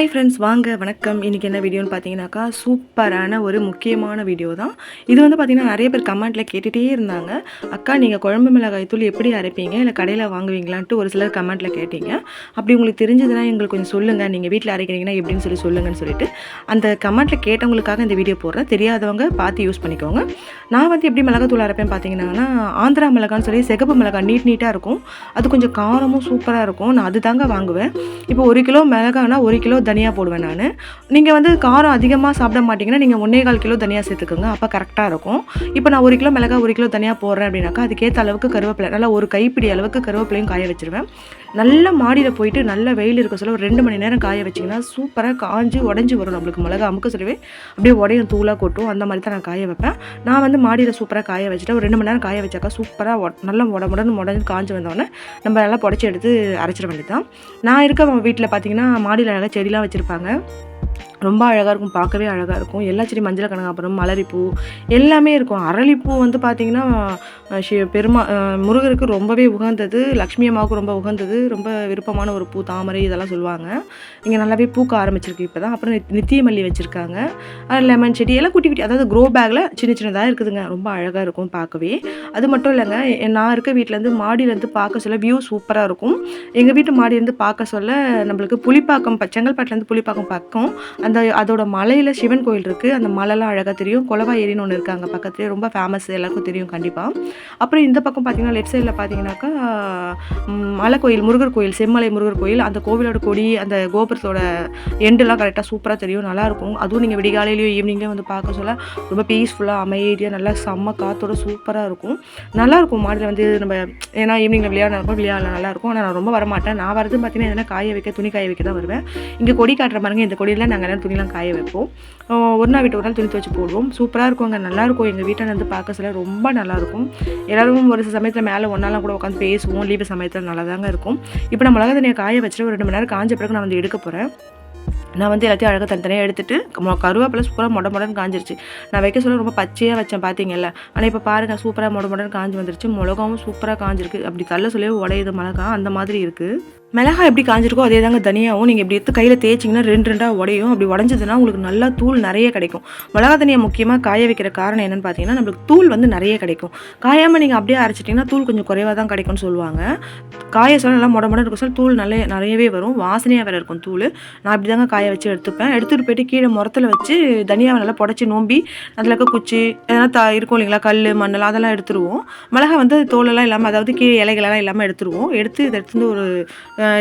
Hi friends வாங்க வணக்கம். இன்றைக்கி என்ன வீடியோன்னு பார்த்தீங்கன்னாக்கா சூப்பரான ஒரு முக்கியமான வீடியோ தான். இது வந்து பார்த்தீங்கன்னா நிறைய பேர் கமெண்ட்டில் கேட்டுகிட்டே இருந்தாங்க. அக்கா நீங்கள் குழம்பு மிளகாய் தூள் எப்படி அரைப்பீங்க? இல்லை கடையில் வாங்குவீங்களான்ட்டு ஒரு சிலர் கமெண்ட்டில் கேட்டீங்க. அப்படி உங்களுக்கு தெரிஞ்சதுன்னா எங்களுக்கு கொஞ்சம் சொல்லுங்கள் நீங்கள் வீட்டில் அரைக்கிறீங்கன்னா எப்படின்னு சொல்லி சொல்லுங்கன்னு சொல்லிட்டு. அந்த கமெண்ட்டில் கேட்டவங்களுக்காக இந்த வீடியோ போடுறேன். தெரியாதவங்க பார்த்து யூஸ் பண்ணிக்கோங்க. நான் வந்து எப்படி மிளகாய் தூள் அரைப்பேன் பார்த்தீங்கன்னா ஆந்திரா மிளகான்னு சொல்லி சிகப்பு மிளகாய் நீட் நீட்டாக இருக்கும். அது கொஞ்சம் காரமும் சூப்பராக இருக்கும். நான் அது தாங்க வாங்குவேன். இப்போ ஒரு கிலோ மிளகானா ஒரு கிலோ தனியாக போடுவேன் நான். நீங்கள் வந்து காரம் அதிகமாக சாப்பிட மாட்டிங்கன்னா நீங்கள் ஒன்றே கால் கிலோ தனியாக சேர்த்துக்கோங்க. அப்போ கரெக்டாக இருக்கும். இப்போ நான் ஒரு கிலோ மிளகா ஒரு கிலோ தனியாக போடுறேன் அப்படின்னாக்கா அதுக்கேற்ற அளவுக்கு கருவேப்பிலை நல்லா ஒரு கைப்பிடி அளவுக்கு கருவேப்பிலையும் காய வச்சுருவேன். நல்ல மாடியில் போயிட்டு நல்ல வெயில் இருக்க சொல்ல ஒரு ரெண்டு மணி நேரம் காய வச்சிங்கன்னா சூப்பராக காஞ்சி உடஞ்சி வரும் நம்மளுக்கு மிளகா அமுக்க சொல்லவே. அப்படியே உடையும் தூளாக கொட்டும். அந்த மாதிரி தான் நான் காய வைப்பேன். நான் வந்து மாடியில் சூப்பராக காய வச்சுட்டு ஒரு ரெண்டு மணி நேரம் காய வச்சாக்கா சூப்பராக நல்லா உடம்புடன் உடஞ்சி காஞ்சி வந்தோடனே நம்ம நல்லா புடச்சி எடுத்து அரைச்சிட வேண்டியது தான் நான் இருக்க வீட்டில் பார்த்தீங்கன்னா மாடியில் அழகாக செடிலாம் வச்சுருப்பாங்க. ரொம்ப அழகாக இருக்கும் பார்க்கவே அழகாக இருக்கும். எல்லா செடி மஞ்சள் கனகாபுரம் மலரிப்பூ எல்லாமே இருக்கும். அரளிப்பூ வந்து பார்த்திங்கன்னா ஷி- பெருமா முருகருக்கு ரொம்பவே உகந்தது. லக்ஷ்மி அம்மாவுக்கு ரொம்ப உகந்தது. ரொம்ப விருப்பமான ஒரு பூ தாமரை இதெல்லாம் சொல்லுவாங்க. இங்கே நல்லாவே பூக்க ஆரம்பிச்சிருக்கு இப்போ தான் அப்புறம் நித்- நித்திய மல்லி வச்சுருக்காங்க லெமன் செடி எல்லாம் குட்டி குட்டி அதாவது க்ரோ பேக்கில் சின்ன சின்னதாக இருக்குதுங்க. ரொம்ப அழகாக இருக்கும் பார்க்கவே. அது மட்டும் இல்லைங்க நான் இருக்க வீட்டிலேருந்து மாடியிலேருந்து பார்க்க சொல்ல வியூ சூப்பராக இருக்கும். எங்கள் வீட்டு மாடியிலேருந்து பார்க்க சொல்ல நம்மளுக்கு புளிப்பாக்கம் ப- செங்கல்பட்டுலேருந்து புளிப்பாக்கம் பக்கம் அந்த அதோட மலையில் சிவன் கோயில் இருக்குது அந்த மலைலாம் அழகாக தெரியும். குலவா ஏரின்னு ஒன்று இருக்காங்க பக்கத்துலேயே. ரொம்ப ஃபேமஸ் எல்லாருக்கும் தெரியும் கண்டிப்பாக அப்புறம் இந்த பக்கம் பார்த்தீங்கன்னா லெஃப்ட் சைடில் பார்த்தீங்கன்னாக்கா மலை கோயில் முருகர் கோயில் செம்மலை முருகர் கோயில் அந்த கோவிலோட கொடி அந்த கோபுரத்தோட எண்டெல்லாம் கரெக்டாக சூப்பராக தெரியும். நல்லாயிருக்கும் அதுவும் நீங்கள் விடிகாலையிலையும் ஈவினிங்லேயும் வந்து பார்க்க சொல்ல ரொம்ப பீஸ்ஃபுல்லாக அமைதியாக நல்லா செம்ம காற்றோட சூப்பராக இருக்கும். நல்லாயிருக்கும் மாடியில் வந்து நம்ம ஏன்னா ஈவினிங்கில் விளையாடலாம் விளையாடலாம் நல்லாயிருக்கும் ஆனால் நான் ரொம்ப வரமாட்டேன். நான் வரது பார்த்தீங்கன்னா எதனா காய வைக்க துணி காய வைக்க தான் வருவேன். இங்கே கொடி காட்டுற பாருங்க இந்த கொடியில் நாங்கள் எல்லாம் துணிலாம் காய வைப்போம். ஒரு நாள் விட்டு ஒரு நாள் துணி துவச்சி போடுவோம். சூப்பராக இருக்கும் அங்கே நல்லாயிருக்கும் எங்கள் வீட்டை வந்து பார்க்க சொல்ல ரொம்ப நல்லாயிருக்கும் எல்லோரும் ஒரு சில சமயத்தில் மேலே ஒன்றாலாம் கூட உட்காந்து பேசுவோம். லீவு சமயத்தில் நல்லா தாங்க இருக்கும். இப்போ நம்ம மிளகா தண்ணியை காய வச்சுட்டு ஒரு ரெண்டு மணி நேரம் காஞ்ச பிறகு நான் வந்து எடுக்க போகிறேன் நான் வந்து எல்லாத்தையும் அழகாக தனித்தனியாக எடுத்துட்டு மொ- கருவேப்பிலை சூப்பராக மொட மொடன்னு காஞ்சிருச்சு. நான் வைக்க சொல்ல ரொம்ப பச்சையாக வச்சேன் பார்த்தீங்கல்ல ஆனால் இப்போ பாருங்க சூப்பராக மொட மொடன்னு காஞ்சி வந்துருச்சு. மிளகாவும் சூப்பராக காஞ்சிருக்கு. அப்படி தள்ள சொல்லவே உடையுது மிளகா. அந்த மாதிரி இருக்குது மிளகா எப்படி காஞ்சிருக்கோ அதே தாங்க தனியாகவும் நீங்கள் இப்படி எடுத்து கையில் தேய்ச்சிங்கன்னா ரெண்டு ரெண்டாக உடையும். அப்படி உடஞ்சதுன்னா உங்களுக்கு நல்லா தூள் நிறைய கிடைக்கும். மிளகா தனியை முக்கியமாக காய வைக்கிற காரணம் என்னன்னு பார்த்தீங்கன்னா நம்மளுக்கு தூள் வந்து நிறைய கிடைக்கும். காயாமல் நீங்கள் அப்படியே அரைச்சிட்டிங்கன்னா தூள் கொஞ்சம் குறைவாக தான் கிடைக்கும்னு சொல்லுவாங்க. காய சொல்ல நல்லா முட மொட இருக்கும். சொல்ல தூள் நல்ல நிறையவே வரும். வாசனையாக வேறு இருக்கும் தூள். நான் அப்படி தாங்க காய வச்சு எடுத்துப்பேன். எடுத்துகிட்டு போயிட்டு கீழே முரத்தில் வச்சு தனியாவை நல்லா புடச்சி நோம்பி அதில் இருக்க குச்சி எதனால் த இருக்கும் இல்லைங்களா கல் மண்ணெல்லாம் அதெல்லாம் எடுத்துருவோம். மிளகா வந்து தோலெல்லாம் இல்லாமல் அதாவது கீழே இலைகளெல்லாம் இல்லாமல் எடுத்துருவோம். எடுத்து இதை எடுத்து வந்து ஒரு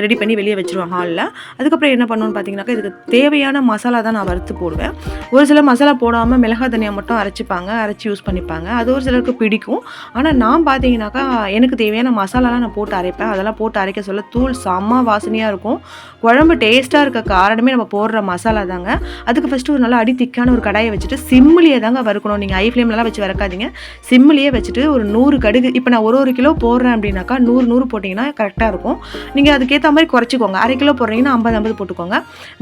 ரெடி பண்ணி வெளியே வச்சிருவேன் ஹாலில் அதுக்கப்புறம் என்ன பண்ணுவேன்னு பார்த்தீங்கன்னாக்கா இதுக்கு தேவையான மசாலா தான் நான் வறுத்து போடுவேன். ஒரு சில மசாலா போடாமல் மிளகாய் தனியாக மட்டும் அரைச்சிப்பாங்க அரைச்சி யூஸ் பண்ணிப்பாங்க. அது ஒரு சிலருக்கு பிடிக்கும். ஆனால் நான் பார்த்தீங்கன்னாக்கா எனக்கு தேவையான மசாலாலாம் நான் போட்டு அரைப்பேன். அதெல்லாம் போட்டு அரைக்க சொல்ல தூள் செம்ம வாசனையாக இருக்கும். குழம்பு டேஸ்ட்டாக இருக்க காரணமே நம்ம போடுற மசாலா தாங்க. அதுக்கு ஃபஸ்ட்டு ஒரு நல்லா அடி திக்கான ஒரு கடாயை வச்சுட்டு சிம்மிலேயே தாங்க வறுக்கணும். நீங்கள் ஐ ஃப்ளேம்லலாம் வச்சு வறக்காதீங்க. சிம்மிலேயே வச்சுட்டு ஒரு நூறு கடுகு இப்போ நான் ஒரு ஒரு கிலோ போடுறேன் அப்படின்னாக்கா நூறு நூறு போட்டிங்கன்னா கரெக்டாக இருக்கும். நீங்கள் அதுக்கு அதுக்கேற்ற மாதிரி குறைச்சிக்கோங்க. அரை கிலோ போடுறீங்கன்னா ஐம்பது ஐம்பது போட்டுக்கோங்க.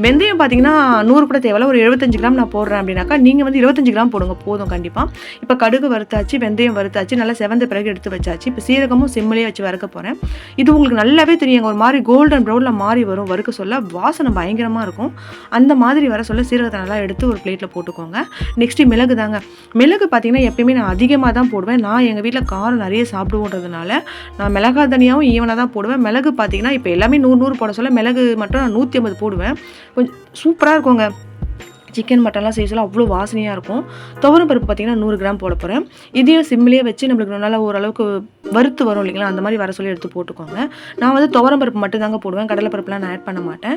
வெந்தயம் பார்த்தீங்கன்னா நூறு கூட தேவையில்ல. ஒரு எழுபத்தஞ்சு கிராம் நான் போடுறேன் அப்படின்னாக்கா நீங்கள் வந்து இருபத்தஞ்சு கிராம் போடுங்க. போதும் கண்டிப்பாக இப்போ கடுகு வறுத்தாச்சு வெந்தயம் வறுத்தாச்சு நல்லா செவந்த பிறகு எடுத்து வச்சாச்சு. இப்போ சீரகமும் சிம்மிலேயே வச்சு வறுக்க போகிறேன் இது உங்களுக்கு நல்லாவே தெரியுங்க ஒரு மாதிரி கோல்டன் ப்ரௌனில் மாறி வரும். வறுக்க சொல்ல வாசனை பயங்கரமாக இருக்கும். அந்த மாதிரி வர சொல்ல சீரகத்தை நல்லா எடுத்து ஒரு பிளேட்டில் போட்டுக்கோங்க. நெக்ஸ்ட்டு மிளகு தாங்க. மிளகு பார்த்தீங்கன்னா எப்பயுமே நான் அதிகமாக தான் போடுவேன். நான் எங்கள் வீட்டில் காரம் நிறைய சாப்பிடுவோன்றதுனால நான் மிளகா தனியாகவும் ஈவனாக தான் போடுவேன். மிளகு பார்த்தீங்கன்னா இப்போ எல்லாமே நூறு நூறு போட சொல்ல மிளகு மட்டும் நான் நூற்றி ஐம்பது போடுவேன். கொஞ்சம் சூப்பராக இருக்குங்க. சிக்கன் மட்டன்லாம் செய்யலாம் அவ்வளோ வாசனையாக இருக்கும். துவரம் பருப்பு பார்த்தீங்கன்னா நூறு கிராம் போட போகிறேன் இதையும் சிம்மிலே வச்சு நம்மளுக்கு நல்லா ஓரளவுக்கு வறுத்து வரும் இல்லைங்களா? அந்த மாதிரி வர சொல்லி எடுத்து போட்டுக்கோங்க. நான் வந்து துவரம் பருப்பு மட்டும் தாங்க போடுவேன். கடலைப்பருப்புலாம் நான் ஆட் பண்ண மாட்டேன்.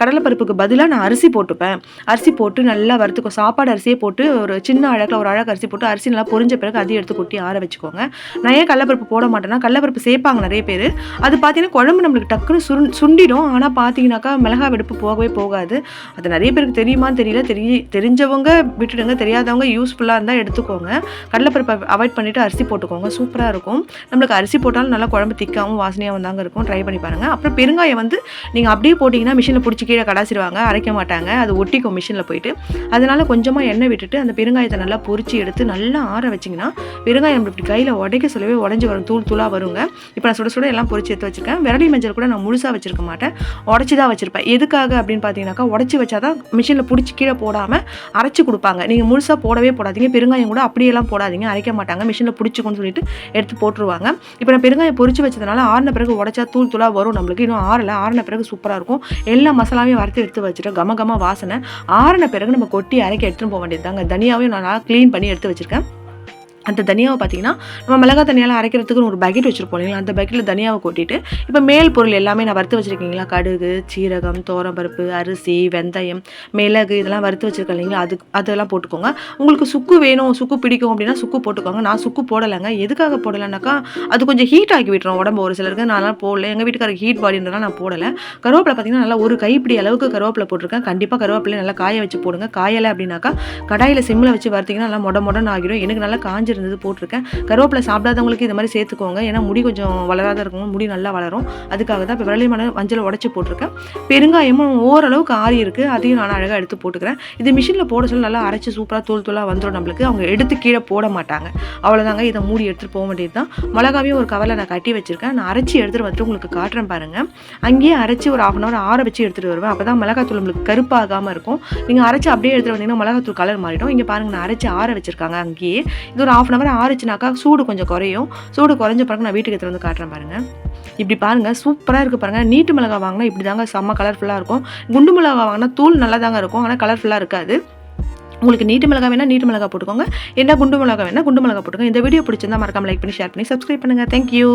கடலைப்பருப்புக்கு பதிலாக நான் அரிசி போட்டுப்பேன். அரிசி போட்டு நல்லா வறுத்துக்கோ சாப்பாடு அரிசியே போட்டு ஒரு சின்ன அழகில் ஒரு அழகு அரிசி போட்டு அரிசி நல்லா பொரிஞ்ச பிறகு அதையும் எடுத்து கொட்டி ஆற வச்சுக்கோங்க. நான் ஏன் கடலைப்பருப்பு போட மாட்டேன்னா கடலைப்பருப்பு சேர்ப்பாங்க நிறைய பேர். அது பார்த்தீங்கன்னா குழம்பு நம்மளுக்கு டக்குன்னு சுருண் சுண்டிடும். ஆனால் பார்த்தீங்கன்னாக்கா மிளகா வெடுப்பு போகவே போகாது. அது நிறைய பேருக்கு தெரியுமான்னு தெரியல. தெரி தெரிஞ்சவங்க விட்டுடுங்க. தெரியாதவங்க யூஸ்ஃபுல்லாக இருந்தால் எடுத்துக்கோங்க. கடலைப்பருப்பை அவாய்ட் பண்ணிவிட்டு அரிசி போட்டுக்கோங்க. சூப்பராக இருக்கும். நம்மளுக்கு அரிசி போட்டாலும் நல்லா குழம்பு திக்காகவும் வாசனையாகவும் தாங்க இருக்கும். ட்ரை பண்ணி பாருங்கள் அப்புறம் பெருங்காயம் வந்து நீங்கள் அப்படியே போட்டிங்கன்னா மிஷினில் பிடிச்சி கீழே கடாசிடுவாங்க. அரைக்க மாட்டாங்க. அது ஒட்டிக்கும் மிஷினில் போயிட்டு. அதனால் கொஞ்சமாக எண்ணெய் விட்டுட்டு அந்த பெருங்காயத்தை நல்லா பொரிச்சு எடுத்து நல்லா ஆற வச்சிங்கன்னா பெருங்காயம் நம்ம இப்படி கையில் உடைக்க சொல்லவே உடஞ்சி வரும். தூள் தூளாக வருங்க. இப்போ நான் சுட சுட எல்லாம் பொரிச்சு எடுத்து வச்சிருக்கேன். விரலி மஞ்சள் கூட நான் முழுசாக வச்சிருக்க மாட்டேன். உடச்சி தான் வச்சிருப்பேன். எதுக்காக அப்படின்னு பார்த்தீங்கன்னாக்கா உடச்சி வச்சாதான் மிஷினில் பிடிச்சி கீழே போடாமல் அரைச்சி கொடுப்பாங்க. நீங்கள் முழுசாக போடவே போடாதீங்க. பெருங்காயம் கூட அப்படியெல்லாம் போடாதீங்க. அரைக்க மாட்டாங்க. மிஷினில் பிடிச்சிக்கோன்னு சொல்லிட்டு எடுத்து போட்டுருவாங்க. இப்போ நான் பெருங்காயம் பொறிச்சு வச்சதுனால ஆறின பிறகு உடச்சா தூள் தூளாக வரும் நம்மளுக்கு. இன்னும் ஆறலை. ஆறின பிறகு சூப்பராக இருக்கும். எல்லா மசாலாவையும் வறுத்து எடுத்து வச்சுட்டு கம கம வாசனை. ஆறின பிறகு நம்ம கொட்டி அரைக்க எடுத்துகிட்டு போக வேண்டியது தாங்க தனியாவையும் நான் நல்லா க்ளீன் பண்ணி எடுத்து வச்சுருக்கேன். அந்த தனியாவை பார்த்தீங்கன்னா நம்ம மிளகா தனியாலாம் அரைக்கிறதுக்குன்னு ஒரு பக்கெட் வச்சுருப்போம் இல்லைங்களா? அந்த பக்கெட்டில் தனியாவை கொட்டிட்டு இப்போ மேல் பொருள் எல்லாமே நான் வறுத்து வச்சுருக்கீங்களா? கடுகு சீரகம் தோரம்பருப்பு அரிசி வெந்தயம் மிளகு இதெல்லாம் வறுத்து வச்சுருக்கேன் இல்லைங்களா? அதுக்கு அதெல்லாம் போட்டுக்கோங்க. உங்களுக்கு சுக்கு வேணும் சுக்கு பிடிக்கும் அப்படின்னா சுக்கு போட்டுக்கோங்க. நான் சுக்கு போடலைங்க. எதுக்காக போடலைனாக்கா அது கொஞ்சம் ஹீட் ஆக்கி விட்டுரும் உடம்பு. ஒரு சிலருக்கு நான்லாம் போடல. எங்கள் வீட்டுக்காரருக்கு ஹீட் பாடின்றலாம் நான் போடலை. கருவேப்பிலை பார்த்தீங்கன்னா நல்லா ஒரு கைப்பிடி அளவுக்கு கருவேப்பிலை போட்டிருக்கேன். கண்டிப்பாக கருவேப்பிலை நல்லா காய வச்சு போடுங்க. காயலை அப்படின்னாக்கா கடாயில் சிம்மில் வச்சு வறுத்தீங்கன்னா நல்லா மொட மொடன்னு ஆகிடும். எனக்கு நல்லா இருந்தது போட்டிருக்கேன். கருவேப்பிலை சாப்பிடாதவங்களுக்கு இந்த மாதிரி சேர்த்துக்கோங்க. ஏன்னா முடி கொஞ்சம் வளராத இருக்கும் முடி நல்லா வளரும். அதுக்காக தான் இப்போ விரலி மணல் மஞ்சள் உடச்சி போட்டிருக்கேன். பெருங்காயமும் ஓரளவுக்கு ஆறி இருக்குது அதையும் நான் அழகாக எடுத்து போட்டுக்கிறேன். இது மிஷினில் போட சொல்ல நல்லா அரைச்சி சூப்பராக தூள் தூளாக வந்துடும் நம்மளுக்கு. அவங்க எடுத்து கீழே போட மாட்டாங்க. அவ்வளோதாங்க இதை மூடி எடுத்துகிட்டு போக வேண்டியது தான் மிளகாவையும் ஒரு கவரில் நான் கட்டி வச்சுருக்கேன். நான் அரைச்சி எடுத்துகிட்டு வந்துட்டு உங்களுக்கு காட்டுறேன் பாருங்கள் அங்கேயே அரைச்சி ஒரு ஆஃப் அன் ஹவர் ஆற வச்சு எடுத்துகிட்டு வருவேன். அப்போ தான் மிளகாத்தூள் நம்மளுக்கு கருப்பாகாமல் இருக்கும். நீங்கள் அரைச்சி அப்படியே எடுத்துகிட்டு வந்தீங்கன்னா மிளகாத்தூள் கலர் மாறிடும். இங்கே பாருங்கள் நான் அரைச்சி ஆற வச்சுருக்காங்க அங்கேயே. இது ஒரு ஆஃப் அன் ஹவர் ஆறுச்சுனாக்கா சூடு கொஞ்சம் குறையும். சூடு குறைஞ்ச பிறகு நான் வீட்டுக்கு எடுத்துகிட்டு வந்து காட்டுறேன் பாருங்கள் இப்படி பாருங்கள் சூப்பராக இருக்குது பாருங்கள் நீட்டு மிளகா வாங்கினா இப்படி தாங்க செம்ம கலர்ஃபுல்லாக இருக்கும். குண்டு மிளகா வாங்கினா தூள் நல்லா தாங்க இருக்கும். ஆனால் கலர்ஃபுல்லாக இருக்காது. உங்களுக்கு நீட்டு மிளகா வேணால் நீட்டு மிளகா போட்டுக்கோங்க. என்ன குண்டு மிளகா வேணால் குண்டு மிளகா போட்டுக்கோங்க. இந்த வீடியோ பிடிச்சிருந்தா மறக்காம லைக் பண்ணி ஷேர் பண்ணி சப்ஸ்கிரைப் பண்ணுங்கள் தேங்க்யூ